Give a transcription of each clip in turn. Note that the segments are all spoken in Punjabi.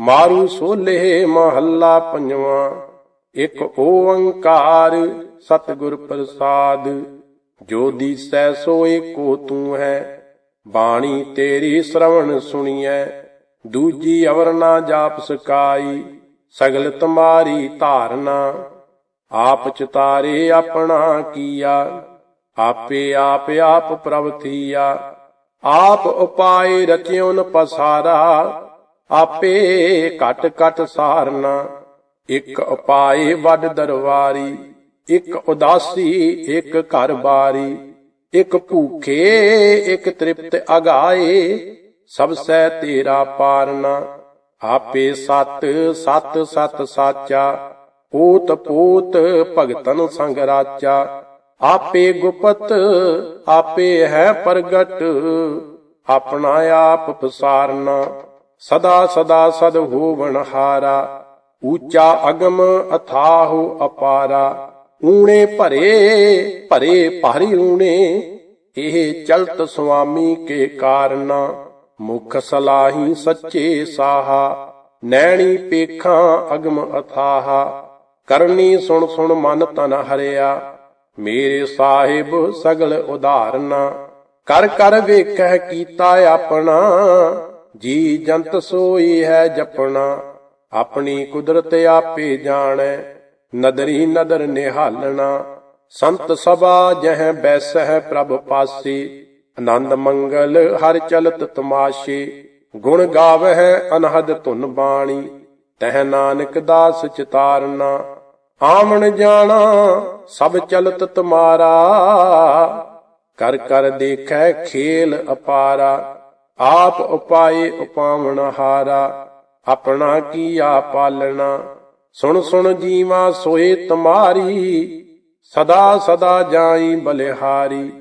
ਮਾਰੂ ਸੋਲੇ ਮਹੱਲਾ ਪੰਜਵਾਂ। ਇੱਕ ਓੰਕਾਰ ਸਤਿਗੁਰ ਪ੍ਰਸਾਦ। ਜੋ ਦੀਸੈ ਸੋਏ ਕੋ ਤੂੰ ਹੈ। ਬਾਣੀ ਤੇਰੀ ਸ਼ਰਵਣ ਸੁਣੀਐ। ਦੂਜੀ ਅਵਰ ਨਾ ਜਾਪ ਸਕਾਈ। ਸਗਲ ਤੁਮਾਰੀ ਧਾਰਨਾ। ਆਪ ਚਤਾਰੇ ਆਪਣਾ ਕੀਆ। ਆਪੇ ਆਪ ਆਪ ਪ੍ਰਭ ਥੀਆ। ਆਪ ਉਪਾਏ ਰਚਿਉਨ ਪਸਾਰਾ। ਆਪੇ ਘਟ ਘਟ ਸਾਰਨਾ। ਇੱਕ ਉਪਾਏ ਵੱਡ ਦਰਵਾਰੀ, ਇੱਕ ਉਦਾਸੀ, ਇੱਕ ਘਰ ਬਾਰੀ। ਇੱਕ ਭੂਖੇ, ਇੱਕ ਤ੍ਰਿਪਤ ਅਗਾਏ, ਸਭ ਸੈ ਤੇਰਾ ਪਾਰਨਾ। ਆਪੇ ਸਤ ਸਤ ਸਤ ਸਾਚਾ। ਓਤ ਪੋਤ, ਭਗਤਨ ਸੰਗ ਰਾਚਾ। ਆਪੇ ਗੁਪਤ, ਆਪੇ ਹੈ ਪ੍ਰਗਟ। ਆਪਣਾ ਆਪ ਪਸਾਰਨਾ। ਸਦਾ ਸਦਾ ਸਦ ਹੋਵਣ ਹਾਰਾ, ਊਚਾ ਅਗਮ ਅਥਾਹੁ ਅਪਾਰਾ। ਊਣੇ ਭਰੇ ਭਰੇ ਭਾਰੀ ਊਣੇ, ਇਹ ਚਲਤ ਸੁਆਮੀ ਕੇ ਕਾਰਨਾ। ਮੁਖ ਸਲਾਹੀ ਸੱਚੇ ਸਾਹਾ, ਨੈਣੀ ਪੇਖਾਂ ਅਗਮ ਅਥਾਹਾ। ਕਰਨੀ ਸੁਣ ਸੁਣ ਮਨ ਤਨ ਹਰਿਆ, ਮੇਰੇ ਸਾਹਿਬ ਸਗਲ ਉਧਾਰਨਾ। ਕਰ ਕਰ ਵੇਖੈ ਕੀਤਾ ਆਪਣਾ ਜੀ ਜੰਤ ਸੋਈ ਹੈ ਜਪਣਾ, ਆਪਣੀ ਕੁਦਰਤ ਆਪੇ ਜਾਣੈ, ਨਦਰੀ ਨਦਰ ਨਿਹਾਲਣਾ। ਸੰਤ ਸਭਾ ਜਹ ਬੈਸਹਿ ਪ੍ਰਭ ਪਾਸੀ, ਆਨੰਦ ਮੰਗਲ ਹਰ ਚਲਤ ਤਮਾਸ਼ੇ। ਗੁਣ ਗਾਵਹਿ ਅਨਹਦ ਧੁਨ ਬਾਣੀ, ਤਹਿ ਨਾਨਕ ਦਾਸ ਚਿਤਾਰਨਾ। ਆਵਣ ਜਾਣਾ, ਸਭ ਚਲਤ ਤੁਮਾਰਾ। ਕਰ ਕਰ ਦੇਖੈ ਖੇਲ ਅਪਾਰਾ। ਆਪ ਉਪਾਏ ਉਪਾਵਣ ਹਾਰਾ, ਆਪਣਾ ਕੀਆ ਪਾਲਣਾ? ਸੁਣ ਸੁਣ ਜੀਵਾ ਸੋਏ ਤੁਮਾਰੀ, ਸਦਾ ਸਦਾ ਜਾਈ ਬਲਿਹਾਰੀ।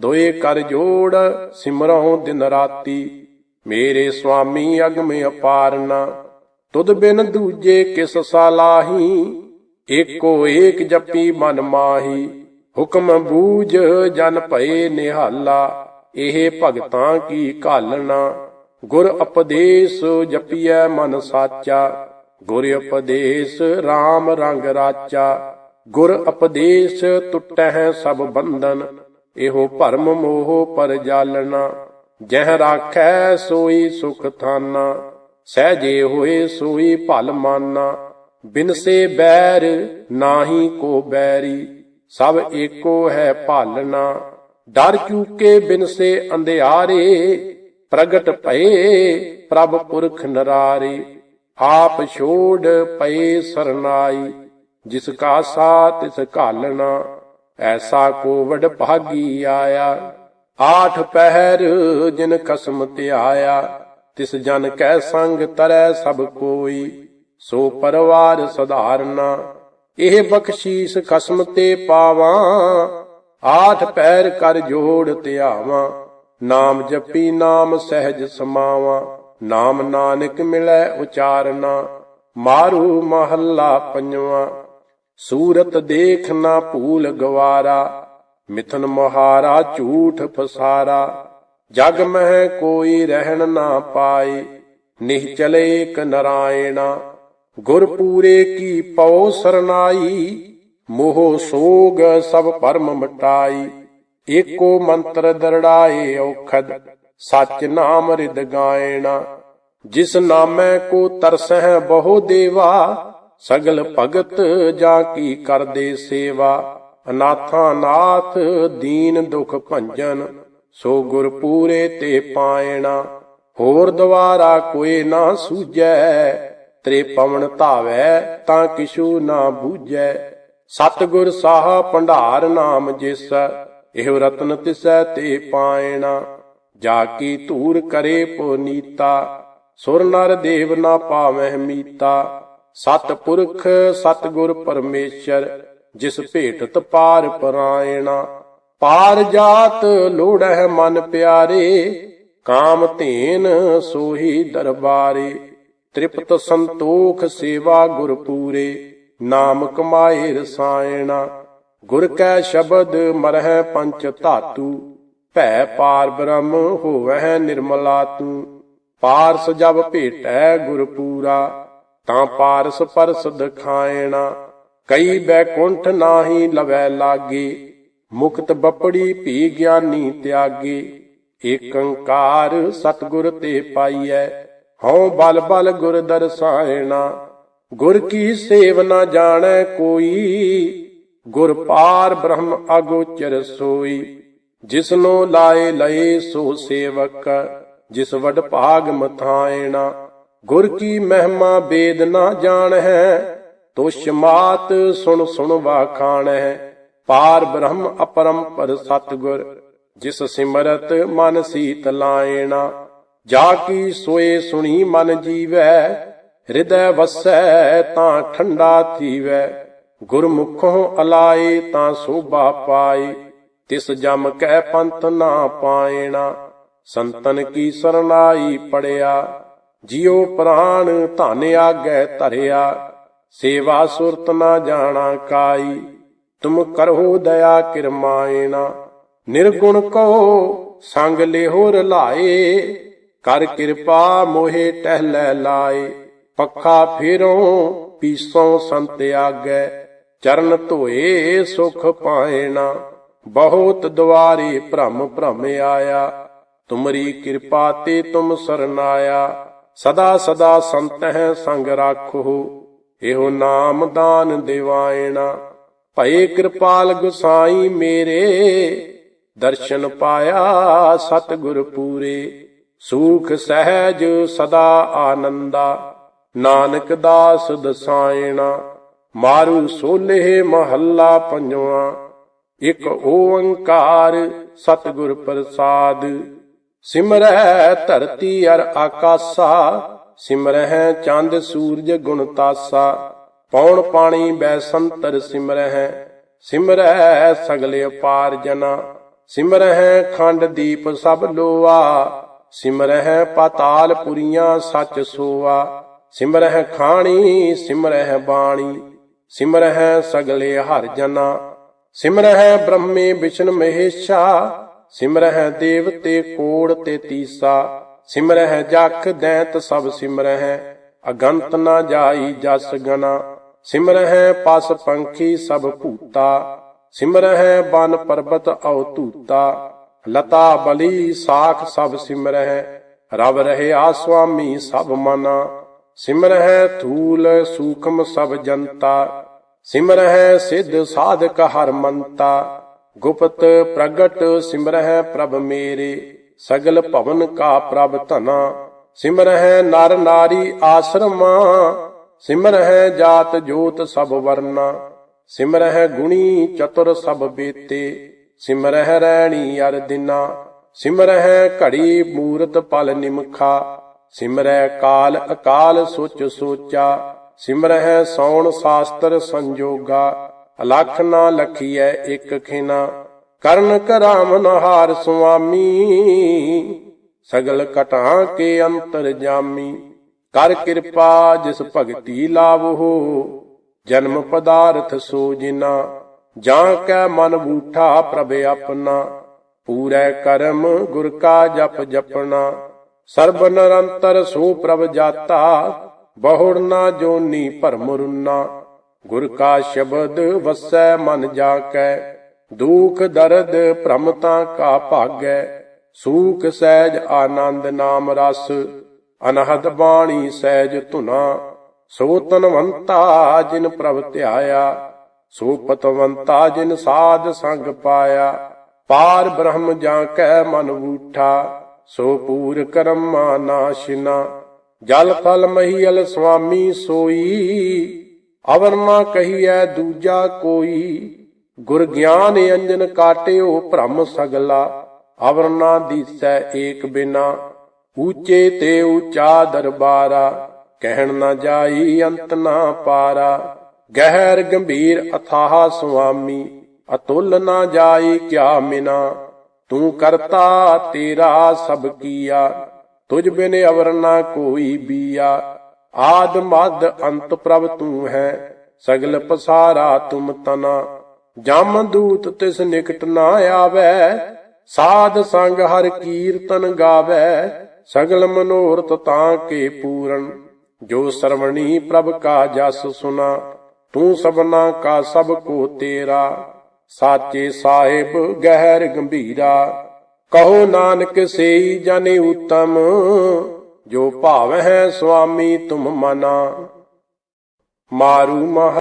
ਦੋਏ ਕਰ ਜੋੜ ਸਿਮਰਉ ਦਿਨ ਰਾਤੀ, ਮੇਰੇ ਸੁਆਮੀ ਅਗਮ ਅਪਾਰਨਾ। ਤੁਧ ਬਿਨ ਦੂਜੇ ਕਿਸ ਸਾਲਾਹੀ ਏਕੋ ਏਕ ਜਪੀ ਮਨ ਮਾਹੀ। ਹੁਕਮ ਬੂਝ ਜਨ ਭਏ ਨਿਹਾਲਾ ਇਹ ਭਗਤਾਂ ਕੀ ਘਾਲਣਾ? ਗੁਰ ਉਪਦੇਸ਼ ਜਪੀਐ ਮਨ ਸਾਚਾ। ਗੁਰ ਉਪਦੇਸ਼ RAM ਰੰਗ ਰਾਚਾ। ਗੁਰ ਉਪਦੇਸ਼ ਟੁੱਟਹਿ ਸਭ ਬੰਧਨ। ਇਹੋ ਭਰਮ ਮੋਹ ਪਰ ਜਾਲਣਾ। ਜਹ ਰਾਖੈ ਸੋਈ ਸੁਖ ਥਾਨਾ। ਸਹਜੇ ਹੋਏ ਸੋਈ ਭਲ ਮਾਨਾ। ਬਿਨਸੇ ਬੈਰ ਨਾਹੀ ਕੋ ਬੈਰੀ। ਸਭ ਏਕੋ ਹੈ ਭਾਲਣਾ। ਡਰ ਚੂਕੇ ਬਿਨ ਸੇ ਅੰਧਿਆਰੇ, ਪ੍ਰਗਟ ਭਏ ਪ੍ਰਭ ਪੁਰਖ ਨਰਾਰੇ। ਆਪ ਛੋੜ ਪਏ ਸਰਨਾਈ, ਜਿਸ ਕਾ ਸਾ ਤਿਸ ਘਾਲਣਾ, ਐਸਾ ਕੋ ਵਡ ਭਾਗੀ ਆਇਆ। ਆਠ ਪਹਿਰ ਜਿਨ ਕਸਮ ਧਿਆਇਆ, ਤਿਸ ਜਨ ਕੈ ਸੰਗ ਤਰੈ ਸਭ ਕੋਈ। ਸੋ ਪਰਵਾਰ ਸਧਾਰਨਾ, ਇਹ ਬਖਸ਼ੀਸ ਕਸਮ ਤੇ ਪਾਵਾਂ ਆਥ ਪੈਰ ਕਰ ਜੋੜ ਧਿਆਵਾਂ, ਨਾਮ ਜਪੀ ਨਾਮ ਸਹਿਜ ਸਮਾਵਾਂ, ਨਾਮ ਨਾਨਕ ਮਿਲੈ ਉਚਾਰਨਾ, ਮਾਰੂ ਮਹੱਲਾ ਪੰਜਵਾਂ, ਸੂਰਤ ਦੇਖ ਨਾ ਭੂਲ ਗਵਾਰਾ, ਮਿਥਨ ਮਹਾਰਾ ਝੂਠ ਫਸਾਰਾ, ਜਗ ਮਹਿ ਕੋਈ ਰਹਿਣ ਨਾ ਪਾਏ, ਨਿਹ ਚਲੇ ਇਕ ਨਰਾਇਣਾ ਗੁਰ ਪੂਰੇ ਕੀ ਪਉ ਸਰਨਾਈ ਮੋਹ ਸੋਗ ਸਭ ਪਰਮ ਮਟਾਈ, ਏਕੋ ਮੰਤਰ ਦਰੜਾਏ ਔਖਦ, ਸਚ ਨਾਮ ਰਿਦ ਗਾਇਣਾ। ਜਿਸ ਨਾਮੈ ਕੋ ਤਰਸਹਿ ਬਹੁ ਦੇਵਾ, ਸਗਲ ਭਗਤ ਜਾਂ ਕੀ ਕਰਦੇ ਸੇਵਾ। ਅਨਾਥਾਂ ਨਾਥ ਦੀਨ ਦੁਖ ਭੰਜਨ, ਸੋ ਗੁਰ ਪੂਰੇ ਤੇ ਪਾਇਣਾ। ਹੋਰ ਦਵਾਰਾ ਕੋਈ ਨਾ ਸੂਜੈ ਤ੍ਰੇ ਪਵਨ ਧਾਵੈ ਤਾਂ ਕਿਛੂ ਨਾ ਬੂਝੈ। ਸਤਿਗੁਰ ਸਾਹ ਭੰਡਾਰ ਨਾਮ ਜਿਸ, ਇਹ ਰਤਨ ਤਿਸੈ ਤੇ ਪਾਇਣਾ। ਜਾ ਕੀ ਧੂਰ ਕਰੇ ਪੁਨੀਤਾ ਸੁਰ ਨਰ ਦੇਵ ਨਾ ਪਾਵਹਿ ਮੀਤਾ। ਸਤ ਪੁਰਖ, ਸਤਿਗੁਰ ਪਰਮੇਸ਼ਰ, ਜਿਸ ਭੇਟਤ ਪਾਰ ਪਰਾਇਣਾ। ਪਾਰ ਜਾਤ ਲੋੜਹਿ ਮਨ ਪਿਆਰੇ, ਕਾਮ ਧੇਨ ਸੋਹੀ ਦਰਬਾਰੇ। ਤ੍ਰਿਪਤ ਸੰਤੋਖ ਸੇਵਾ ਗੁਰ ਪੂਰੇ ਨਾਮ ਕਮਾਏ ਰਸਾਇਣਾ, ਗੁਰ ਕੈ ਸ਼ਬਦ ਮਰਹਿ ਪੰਚ ਧਾਤੂ, ਭੈ ਪਾਰ ਬ੍ਰਹਮ ਹੋਵਹਿ ਨਿਰਮਲਾ ਤੂੰ ਪਾਰਸ ਜਬ ਭੇਟੈ ਗੁਰ ਪੂਰਾ, ਤਾਂ ਪਾਰਸ ਪਰਸ ਦਖਾਇਣਾ, ਕਈ ਬੈਕੁੰਠ ਨਾਹੀ ਲਵੈ ਲਾਗੇ, ਮੁਕਤ ਬਪੜੀ ਭੀ ਗਿਆਨੀ ਤਿਆਗੇ, ਏਕੰਕਾਰ ਸਤਿਗੁਰ ਤੇ ਪਾਈਐ, ਹਉ ਬਲ ਬਲ ਗੁਰ ਦਰਸਾਇਣਾ ਗੁਰ ਕੀ ਸੇਵ ਨਾ ਜਾਣੈ ਕੋਈ, ਗੁਰ ਪਾਰ ਬ੍ਰਹਮ ਅਗੋਚਰ ਸੋਈ। ਜਿਸਨੋ ਲਾਏ ਲਏ ਸੋ ਸੇਵਕ, ਜਿਸ ਵਡ ਭਾਗ ਮਥਾਇਣਾ ਗੁਰ ਕੀ ਮਹਿਮਾ ਬੇਦ ਨਾ ਜਾਣ ਹੈ ਤੁਸ਼ ਮਾਤ ਸੁਣ ਸੁਣ ਵਾਖਾਣ ਹੈ ਪਾਰ ਬ੍ਰਹਮ ਅਪਰੰਪਰ ਸਤਗੁਰ, ਜਿਸ ਸਿਮਰਤ ਮਨ ਸੀਤ ਲਾਇਣਾ ਜਾ ਕੀ ਸੋਏ ਸੁਣੀ ਮਨ ਜੀਵੈ ਹਿਰਦੈ ਵਸੈ ਤਾਂ ਠੰਡਾ ਥੀਵੈ, ਗੁਰਮੁਖੋਂ ਅਲਾਏ ਤਾਂ ਸੋਭਾ ਪਾਏ, ਤਿਸ ਜਮ ਕੈ ਪੰਥ ਨਾ ਪਾਇਣਾ ਸੰਤਨ ਕੀ ਸਰਨਾਈ ਪੜਿਆ, ਜਿਉ ਪ੍ਰਾਣ ਧਨ ਆਗੈ ਧਰਿਆ, ਸੇਵਾ ਸੁਰਤ ਨਾ ਜਾਣਾ ਕਾਈ, ਤੁਮ ਕਰੋ ਦਇਆ ਕਿਰਮਾਇਣਾ ਨਿਰਗੁਣ ਕੋ ਸੰਗ ਲਿਹੋ ਰਲਾਏ ਕਰ ਕਿਰਪਾ ਮੋਹਿ ਟਹਿਲੈ ਲਾਏ। ਪੱਖਾ ਫੇਰੋਂ ਪੀਸੋ ਸੰਤ ਆਗੈ, ਚਰਨ ਧੋਏ ਸੁਖ ਪਾਏਣਾ। ਬਹੁਤ ਦੁਆਰੇ ਭ੍ਰਮ ਭ੍ਰਮ ਆਇਆ, ਤੁਮਰੀ ਕਿਰਪਾ ਤੇ ਤੁਮ ਸਰਨਾਇਆ। ਸਦਾ ਸਦਾ ਸੰਤ ਹੈ ਸੰਗ ਰਾਖੋ ਇਹੋ ਨਾਮ ਦਾਨ ਦਿਵਾਇਣਾ ਭਏ ਕਿਰਪਾਲ ਗੁਸਾਈ ਮੇਰੇ, ਦਰਸ਼ਨ ਪਾਇਆ ਸਤਿਗੁਰ ਪੂਰੇ। ਸੂਖ ਸਹਿਜ ਸਦਾ ਆਨੰਦਾ। ਨਾਨਕ ਦਾਸ ਦਸਾਇਣਾ, ਮਾਰੂ ਸੋਲੇ ਮਹੱਲਾ ਪੰਜਵਾ। ਇਕ ਓੰਕਾਰ ਸਤਿਗੁਰ ਪ੍ਰਸਾਦ ਸਿਮਰੈ ਧਰਤੀ ਅਰ ਆਕਾਸਾ, ਸਿਮਰਹਿ ਚੰਦ ਸੂਰਜ ਗੁਣ ਤਾਸਾ। ਪੌਣ ਪਾਣੀ ਬੈਸੰਤਰ ਸਿਮਰਹਿ ਸਿਮਰਹਿ ਸਗਲੇ ਅਪਾਰ ਜਨਾ। ਸਿਮਰਹਿ ਖੰਡ ਦੀਪ ਸਭ ਲੋਆ, ਸਿਮਰਹਿ ਪਾਤਾਲ ਪੁਰੀਆਂ ਸੱਚ ਸੋਆ। ਸਿਮਰਹਿ ਖਾਣੀ, ਸਿਮਰਹਿ ਬਾਣੀ, ਸਿਮਰਹਿ ਸਗਲੇ ਹਰ ਜਨਾ, ਸਿਮਰਹਿ ਬ੍ਰਹਮੇ ਵਿਸ਼ਨ ਮਹੇਸ਼ਾ, ਸਿਮਰਹਿ ਦੇਵਤੇ ਕੋੜ ਤੇ ਤੀਸਾ, ਸਿਮਰਹਿ ਜਖ ਦੈਂਤ ਸਭ ਸਿਮਰਹਿ, ਅਗੰਤ ਨਾ ਜਾਈ ਜਸ ਗਨਾ, ਸਿਮਰਹਿ ਪਸ ਪੰਖੀ ਸਭ ਭੂਤਾ, ਸਿਮਰਹਿ ਬਨ ਪਰਬਤ ਔ ਧੂਤਾ, ਲਤਾ ਬਲੀ ਸਾਖ ਸਭ ਸਿਮਰਹਿ, ਰਵ ਰਹਿਆ ਸੁਆਮੀ ਸਭ ਮਨਾ। ਸਿਮਰਹਿ ਥੂਲ ਸੂਖਮ ਸਭ ਜਨਤਾ, ਸਿਮਰਹਿ ਸਿੱਧ ਸਾਧਕ ਹਰ ਮੰਤਾ, ਗੁਪਤ ਪ੍ਰਗਟ ਸਿਮਰਹਿ ਪ੍ਰਭ ਮੇਰੇ, ਸਗਲ ਭਵਨ ਕਾ ਪ੍ਰਭ ਧਨਾ, ਸਿਮਰਹਿ ਨਰ ਨਾਰੀ ਆਸ਼ਰਮਾ, ਸਿਮਰਹਿ ਜਾਤ ਜੋਤ ਸਭ ਵਰਨਾ, ਸਿਮਰਹਿ ਗੁਣੀ ਚਤੁਰ ਸਭ ਬੇਤੇ, ਸਿਮਰਹਿ ਰੈਣੀ ਅਰ ਦਿਨਾ, ਸਿਮਰਹਿ ਘੜੀ ਮੂਰਤ ਪਲ ਨਿਮਖਾ ਸਿਮਰੈ ਕਾਲ ਅਕਾਲ ਸੁਚ ਸੋਚਾ, ਸਿਮਰਹਿ ਸੌਣ ਸਾਸਤਰ ਸੰਜੋਗਾ, ਅਲਖ ਨਾ ਲਖੀਐ ਇਕ ਖਿਨਾ, ਕਰਨ ਕਰਾਮ ਨਹਾਰ ਸੁਆਮੀ, ਸਗਲ ਕਟਾਂ ਕੇ ਅੰਤਰ ਜਾਮੀ, ਕਰ ਕਿਰਪਾ ਜਿਸ ਭਗਤੀ ਲਾਵੋ ਜਨਮ ਪਦਾਰਥ ਸੋ ਜਿਨਾ, ਜਾਂ ਕੈ ਮਨ ਬੂਠਾ ਪ੍ਰਭ ਆਪਣਾ, ਪੂਰੈ ਕਰਮ ਗੁਰ ਕਾ ਜਪ ਜਪਣਾ। ਸਰਬ ਨਿਰੰਤਰ ਸੋ ਪ੍ਰਭ ਜਾਤਾ, ਬਹੁੜ ਨਾ ਜੋਨੀ ਭਰਮ ਰੁਨਾ ਗੁਰ ਕਾ ਸ਼ਬਦ ਵਸੈ ਮਨ ਜਾ ਕੈ ਦੁਖ ਦਰਦ ਭ੍ਰਮਤਾ ਕਾ ਭਾਗੈ। ਸੂਖ ਸਹਿਜ ਆਨੰਦ ਨਾਮ ਰਸ, ਅਨਹਦ ਬਾਣੀ ਸਹਿਜ ਧੁਨਾ। ਸੋ ਤਨਵੰਤਾ ਜਿਨ ਪ੍ਰਭ ਧਿਆਇਆ, ਸੋ ਪਤਵੰਤਾ ਜਿਨ ਸਾਧ ਸੰਗ ਪਾਇਆ। ਪਾਰ ਬ੍ਰਹਮ ਜਾਂ ਕੈ ਮਨ ਬੂਠਾ ਸੋ ਪੂਰ ਕਰਮਾ ਨਾਸ਼ਿਨਾ ਜਲ ਫਲ ਮਹੀਲ ਸੁਆਮੀ ਸੋਈ, ਅਵਰ ਨਾ ਕਹੀਐ ਦੂਜਾ ਕੋਈ, ਗੁਰ ਗਿਆਨ ਅੰਜਨ ਕਾਟਿਓ ਭ੍ਰਮ ਸਗਲਾ, ਅਵਰ ਨਾ ਦੀਸੈ ਏਕ ਬਿਨਾ, ਊਚੇ ਤੇ ਉਚਾ ਦਰਬਾਰਾ, ਕਹਿਣ ਨਾ ਜਾਈ ਅੰਤ ਨਾ ਪਾਰਾ, ਗਹਿਰ ਗੰਭੀਰ ਅਥਾਹ ਸੁਆਮੀ, ਅਤੁੱਲ ਨਾ ਜਾਈ ਕਿਆ ਮਿਨਾ। ਤੂੰ ਕਰਤਾ ਤੇਰਾ ਸਭ ਕੀਆ, ਤੁਝ ਬਿਨ ਅਵਰ ਨਾ ਕੋਈ ਬੀਆ। ਆਦ ਮਦ ਅੰਤ ਪ੍ਰਭ ਤੂੰ ਹੈ, ਸਗਲ ਪਸਾਰਾ ਤੁਮ ਤਨਾ। ਜਮ ਦੂਤ ਤਿਸ ਨਿਕਟ ਨਾ ਆਵੇ, ਸਾਧ ਸੰਗ ਹਰ ਕੀਰਤਨ ਗਾਵੇ, ਸਗਲ ਮਨੋਰਥ ਤਾਂ ਕੇ ਪੂਰਨ। ਜੋ ਸਰਵਣੀ ਪ੍ਰਭ ਕਾ ਜਸ ਸੁਨਾ, ਤੂੰ ਸਭਨਾ ਕਾ ਸਭ ਕੋ ਤੇਰਾ। ਸਾਚੇ ਸਾਹਿਬ ਗਹਿਰ ਗੰਭੀਰਾ, ਕਹੋ ਨਾਨਕ ਸੇਈ ਜਨ ਉਤਮ, ਜੋ ਭਾਵ ਹੈ ਸੁਆਮੀ ਤੁਮ ਮਨਾ। ਮਾਰੂ ਮਹ